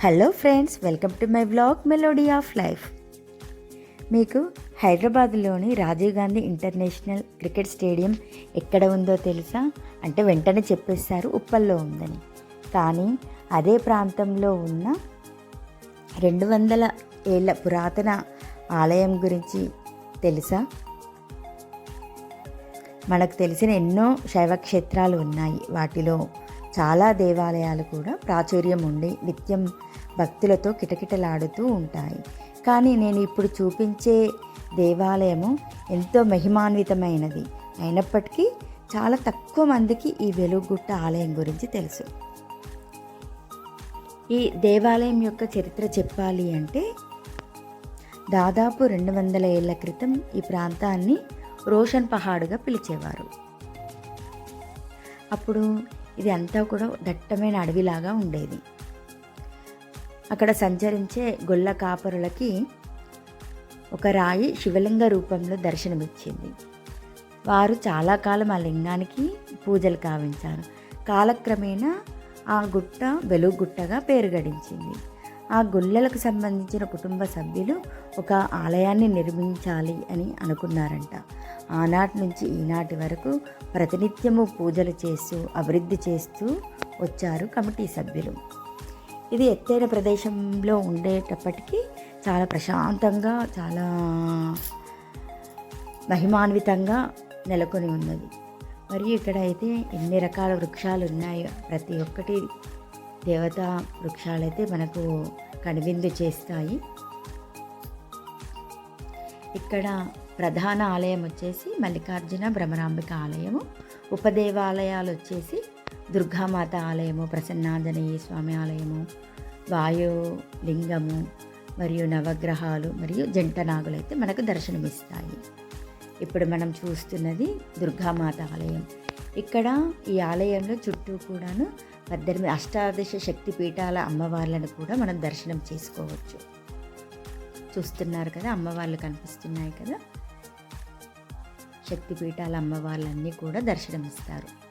Hello friends welcome to my blog melody of life మీకు హైదరాబాద్లోని Rajiv Gandhi international cricket stadium ఎక్కడ ఉందో తెలుసా? అంటే వెంటనే చెప్పేస్తారు ఉప్పల్లో ఉందని. కానీ అదే ప్రాంతంలో ఉన్న రెండు వందల ఏళ్ళ పురాతన ఆలయం గురించి తెలుసా? మనకు తెలిసిన ఎన్నో శైవ క్షేత్రాలు ఉన్నాయి. వాటిలో చాలా దేవాలయాలు కూడా ప్రాచుర్యం ఉండి నిత్యం భక్తులతో కిటకిటలాడుతూ ఉంటాయి. కానీ నేను ఇప్పుడు చూపించే దేవాలయము ఎంతో మహిమాన్వితమైనది. అయినప్పటికీ చాలా తక్కువ మందికి ఈ వెలుగుట్ట ఆలయం గురించి తెలుసు. ఈ దేవాలయం యొక్క చరిత్ర చెప్పాలి అంటే దాదాపు రెండు వందల ఏళ్ళ క్రితం ఈ ప్రాంతాన్ని రోషన్ పహాడుగా పిలిచేవారు. అప్పుడు ఇది అంతా కూడా దట్టమైన అడవిలాగా ఉండేది. అక్కడ సంచరించే గొల్ల కాపరులకి ఒక రాయి శివలింగ రూపంలో దర్శనమిచ్చింది. వారు చాలా కాలం ఆ లింగానికి పూజలు కావించారు. కాలక్రమేణా ఆ గుట్ట వెలుగుట్టగా పేరు గడించింది ఆ గుళ్ళలకు సంబంధించిన కుటుంబ సభ్యులు ఒక ఆలయాన్ని నిర్మించాలి అని అనుకున్నారంట. ఆనాటి నుంచి ఈనాటి వరకు ప్రతినిత్యము పూజలు చేస్తూ అభివృద్ధి చేస్తూ వచ్చారు కమిటీ సభ్యులు. ఇది ఎత్తైన ప్రదేశంలో ఉండేటప్పటికీ చాలా ప్రశాంతంగా చాలా మహిమాన్వితంగా నెలకొని ఉన్నది. మరియు ఇక్కడ అయితే ఎన్ని రకాల వృక్షాలు ఉన్నాయో ప్రతి ఒక్కటి దేవతా వృక్షాలైతే మనకు కనువిందు చేస్తాయి. ఇక్కడ ప్రధాన ఆలయం వచ్చేసి మల్లికార్జున భ్రమరాంబిక ఆలయము. ఉపదేవాలయాలు వచ్చేసి దుర్గామాత ఆలయము ప్రసన్నాంజనేయ స్వామి ఆలయము వాయులింగము మరియు నవగ్రహాలు మరియు జంట నాగులు అయితే మనకు దర్శనమిస్తాయి. ఇప్పుడు మనం చూస్తున్నది దుర్గామాత ఆలయం. ఇక్కడ ఈ ఆలయంలో చుట్టూ కూడాను పద్దెనిమిది అష్టాదశ శక్తి పీఠాల అమ్మవార్లను కూడా మనం దర్శనం చేసుకోవచ్చు. చూస్తున్నారు కదా అమ్మవార్లు కనిపిస్తున్నాయి కదా. శక్తి పీఠాల అమ్మవార్లన్నీ కూడా దర్శనమిస్తారు.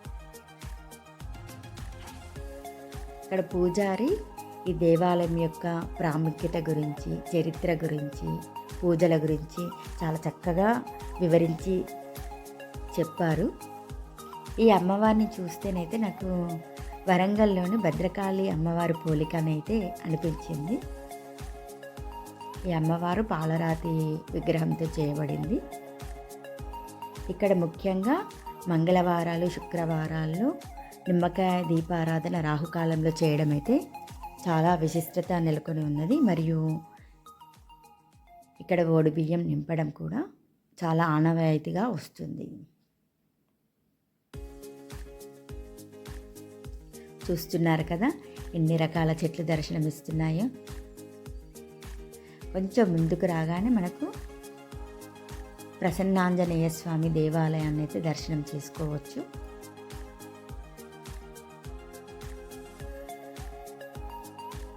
ఇక్కడ పూజారి ఈ దేవాలయం యొక్క ప్రాముఖ్యత గురించి చరిత్ర గురించి పూజల గురించి చాలా చక్కగా వివరించి చెప్పారు. ఈ అమ్మవారిని చూస్తేనైతే నాకు వరంగల్లోని భద్రకాళి అమ్మవారి పోలికనైతే అనిపించింది. ఈ అమ్మవారు పాలరాతి విగ్రహంతో చేయబడింది. ఇక్కడ ముఖ్యంగా మంగళవారాలు శుక్రవారాల్లో నిమ్మకాయ దీపారాధన రాహుకాలంలో చేయడం అయితే చాలా విశిష్టత నెలకొని ఉన్నది. మరియు ఇక్కడ ఓడి బియ్యం నింపడం కూడా చాలా ఆనవాయితీగా వస్తుంది. చూస్తున్నారు కదా ఎన్ని రకాల చెట్లు దర్శనమిస్తున్నాయో. కొంచెం ముందుకు రాగానే మనకు ప్రసన్నాంజనేయ స్వామి దేవాలయాన్ని అయితే దర్శనం చేసుకోవచ్చు.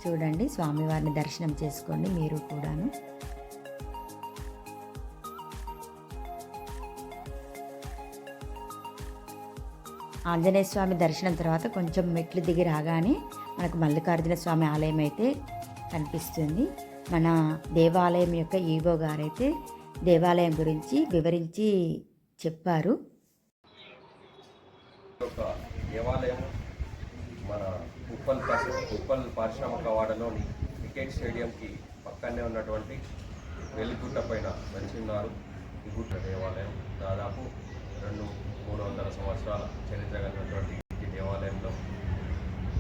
చూడండి స్వామివారిని దర్శనం చేసుకోండి మీరు కూడాను. ఆంజనేయ స్వామి దర్శనం తర్వాత కొంచెం మెట్లు దిగి రాగానే మనకు మల్లికార్జున స్వామి ఆలయం అయితే కనిపిస్తుంది. మన దేవాలయం యొక్క ఈవో గారైతే దేవాలయం గురించి వివరించి చెప్పారు. దేవాలయం మన ఉప్పల్ పారి- ఉప్పల్ పారిశ్రామిక వాడలోని క్రికెట్ స్టేడియంకి పక్కనే ఉన్నటువంటి వెలుగుట్ట పైన వెలిసి ఉన్నారు ఈ గుట్ట దేవాలయం. దాదాపు రెండు మూడు వందల సంవత్సరాల చరిత్ర కలిగినటువంటి ఈ దేవాలయంలో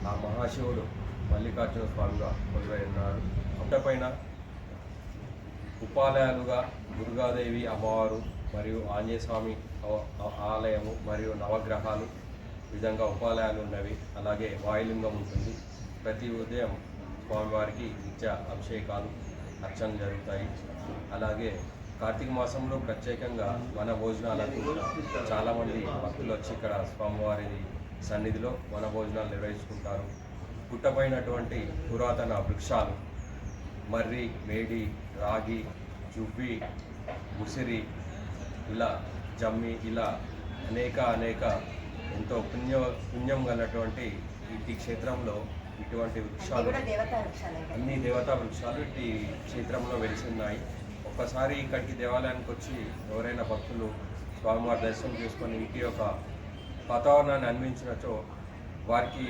ఆ మహాశివుడు మల్లికార్జున స్వామిగా కొలువై ఉన్నారు గుట్టపైన ఉపాలయాలుగా దుర్గాదేవి అమ్మవారు మరియు ఆంజనేయ స్వామి ఆలయము మరియు నవగ్రహాలు విధంగా ఉపాలయాలు ఉన్నవి. అలాగే వాయులింగం ఉంటుంది. ప్రతి ఉదయం స్వామివారికి నిత్య అభిషేకాలు అర్చనలు జరుగుతాయి. అలాగే కార్తీక మాసంలో ప్రత్యేకంగా వన భోజనాలకు చాలామంది భక్తులు వచ్చి ఇక్కడ స్వామివారి సన్నిధిలో వన భోజనాలు నిర్వహించుకుంటారు. పుట్టపోయినటువంటి పురాతన వృక్షాలు మర్రి మేడి రాగి జువ్వి ముసిరి ఇలా జమ్మి ఇలా అనేక అనేక ఎంతో పుణ్య పుణ్యం గలటువంటి ఈ క్షేత్రంలో ఇటువంటి వృక్షాలు అన్ని దేవతా వృక్షాలు ఈ క్షేత్రంలో వెలిసిన్నాయి. ఒక్కసారి ఇక్కడికి దేవాలయానికి వచ్చి ఎవరైనా భక్తులు స్వామివారి దర్శనం చేసుకొని ఇంటి యొక్క వాతావరణాన్ని అన్వించినచో వారికి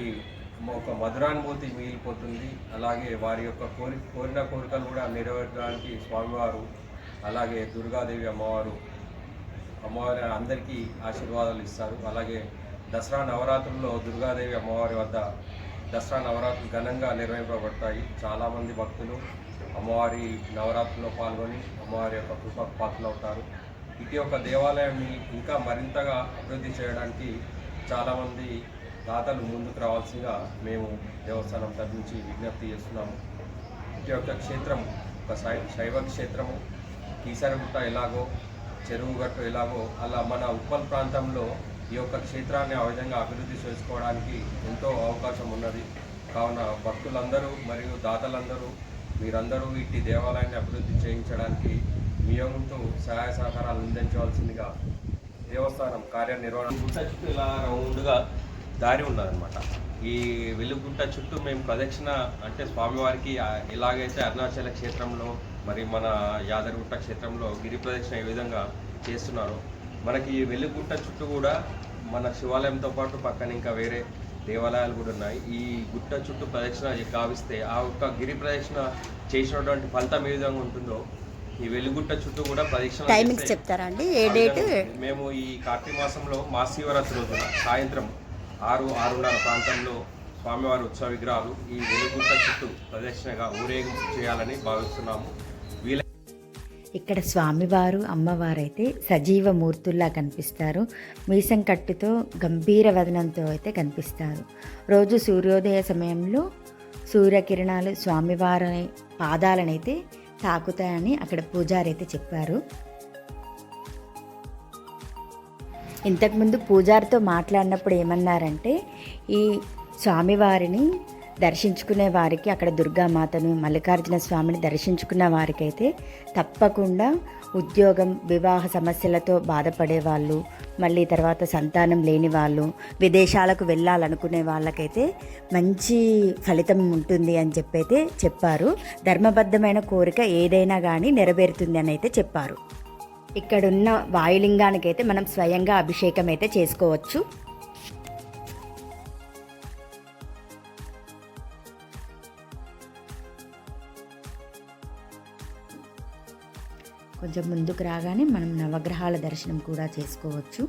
ఒక మధురానుభూతి మిగిలిపోతుంది. అలాగే వారి యొక్క కోరి కోరిన కోరికలు కూడా నెరవేర్చడానికి స్వామివారు అలాగే దుర్గాదేవి అమ్మవారు అమ్మవారి అందరికీ ఆశీర్వాదాలు ఇస్తారు. అలాగే దసరా నవరాత్రుల్లో దుర్గాదేవి అమ్మవారి వద్ద దసరా నవరాత్రులు ఘనంగా నిర్వహింపబడతాయి. చాలామంది భక్తులు అమ్మవారి నవరాత్రుల్లో పాల్గొని అమ్మవారి యొక్క కృపకు పాత్రలవుతారు. ఇటు యొక్క దేవాలయాన్ని ఇంకా మరింతగా అభివృద్ధి చేయడానికి చాలామంది దాతలు ముందుకు రావాల్సిందిగా మేము దేవస్థానం తరఫు విజ్ఞప్తి చేస్తున్నాము. ఇటు యొక్క క్షేత్రం ఒక శై శైవ క్షేత్రము కీసరగుట్ట ఎలాగో చెరువుగట్టు ఎలాగో అలా మన ఉప్పల్ ప్రాంతంలో ఈ యొక్క క్షేత్రాన్ని ఆ విధంగా అభివృద్ధి చేసుకోవడానికి ఎంతో అవకాశం ఉన్నది. కావున భక్తులందరూ మరియు దాతలందరూ మీరందరూ ఇట్టి దేవాలయాన్ని అభివృద్ధి చేయించడానికి మీ వంతు సహాయ సహకారాలు అందించవలసిందిగా దేవస్థానం కార్యనిర్వహణ గుట్ట చుట్టూ ఇలా రౌండ్గా దారి ఉన్నదనమాట ఈ వెలుగుంట చుట్టూ మేము ప్రదక్షిణ అంటే స్వామివారికి ఎలాగైతే అరుణాచల క్షేత్రంలో మరి మన యాదగిరిగుట్ట క్షేత్రంలో గిరి ప్రదక్షిణ ఏ విధంగా చేస్తున్నారో. మనకి ఈ వెలుగుంట చుట్టూ కూడా మన శివాలయంతో పాటు పక్కన ఇంకా వేరే దేవాలయాలు కూడా ఉన్నాయి. ఈ గుట్ట చుట్టూ ప్రదక్షిణ గావిస్తే ఆ ఒక్క గిరి ప్రదక్షిణ చేసినటువంటి ఫలితం ఏ విధంగా ఉంటుందో ఈ వెలుగుట్ట చుట్టూ కూడా ప్రదక్షిణ చేస్తే చెప్తారా అండి? ఏ డేట్ మేము ఈ కార్తీక మాసంలో మహాశివరాత్రి రోజున సాయంత్రం ఆరు ఆరున్నర ప్రాంతంలో స్వామివారి ఉత్సవ విగ్రహాలు ఈ వెలుగుట్ట చుట్టూ ప్రదక్షిణగా ఊరేగింపు చేయాలని భావిస్తున్నాము. ఇక్కడ స్వామివారు అమ్మవారైతే సజీవ మూర్తుల్లా కనిపిస్తారు. మీసం కట్టుతో గంభీర వదనంతో అయితే కనిపిస్తారు. రోజు సూర్యోదయ సమయంలో సూర్యకిరణాలు స్వామివారి పాదాలనైతే తాకుతాయని అక్కడ పూజారి అయితే చెప్పారు. ఇంతకుముందు పూజారితో మాట్లాడినప్పుడు ఏమన్నారంటే ఈ స్వామివారిని దర్శించుకునే వారికి అక్కడ దుర్గామాతను మల్లికార్జున స్వామిని దర్శించుకున్న వారికైతే తప్పకుండా ఉద్యోగం వివాహ సమస్యలతో బాధపడే వాళ్ళు మళ్ళీ తర్వాత సంతానం లేని వాళ్ళు విదేశాలకు వెళ్ళాలనుకునే వాళ్ళకైతే మంచి ఫలితం ఉంటుంది అని చెప్పైతే చెప్పారు. ధర్మబద్ధమైన కోరిక ఏదైనా కానీ నెరవేరుతుంది అని అయితే చెప్పారు. ఇక్కడున్న వాయులింగానికైతే మనం స్వయంగా అభిషేకం అయితే చేసుకోవచ్చు. కొంచెం ముందుకు రాగానే మనం నవగ్రహాల దర్శనం కూడా చేసుకోవచ్చు.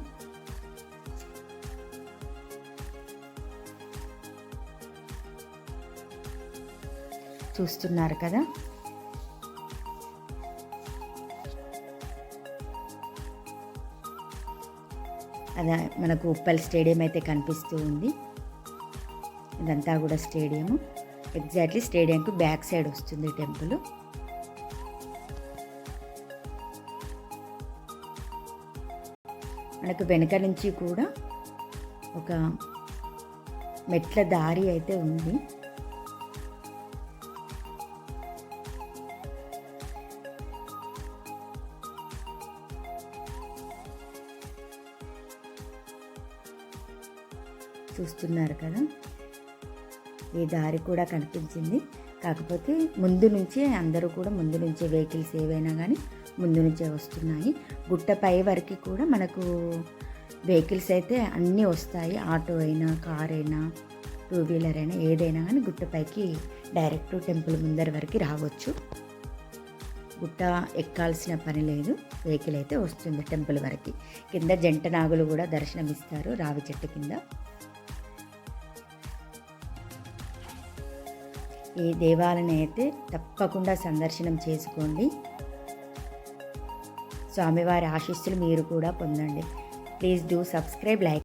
చూస్తున్నారు కదా? అదే మనకు ఉప్పల్ స్టేడియం అయితే కనిపిస్తూ ఉంది. ఇదంతా కూడా స్టేడియము. ఎగ్జాక్ట్లీ స్టేడియంకు బ్యాక్ సైడ్ వస్తుంది టెంపుల్. మనకు వెనక నుంచి కూడా ఒక మెట్ల దారి అయితే ఉంది. చూస్తున్నారు కదా ఈ దారి కూడా కనిపించింది. కాకపోతే ముందు నుంచే అందరూ కూడా ముందు నుంచే వెహికల్స్ ఏవైనా కానీ ముందు నుంచే వస్తున్నాయి. గుట్ట పై వరకు కూడా మనకు వెహికల్స్ అయితే అన్నీ వస్తాయి. ఆటో అయినా కార్ అయినా టూ వీలర్ అయినా ఏదైనా కానీ గుట్టపైకి డైరెక్ట్ టెంపుల్ ముందర వరకు రావచ్చు. గుట్ట ఎక్కాల్సిన పని లేదు. వెహికల్ అయితే వస్తుంది టెంపుల్ వరకు. కింద జంట నాగులు కూడా దర్శనమిస్తారు రావి చెట్టు కింద. ఈ దేవాలయం అయితే తప్పకుండా సందర్శనం చేసుకోండి. స్వామివారి ఆశీస్సులు మీరు కూడా పొందండి. Please do subscribe like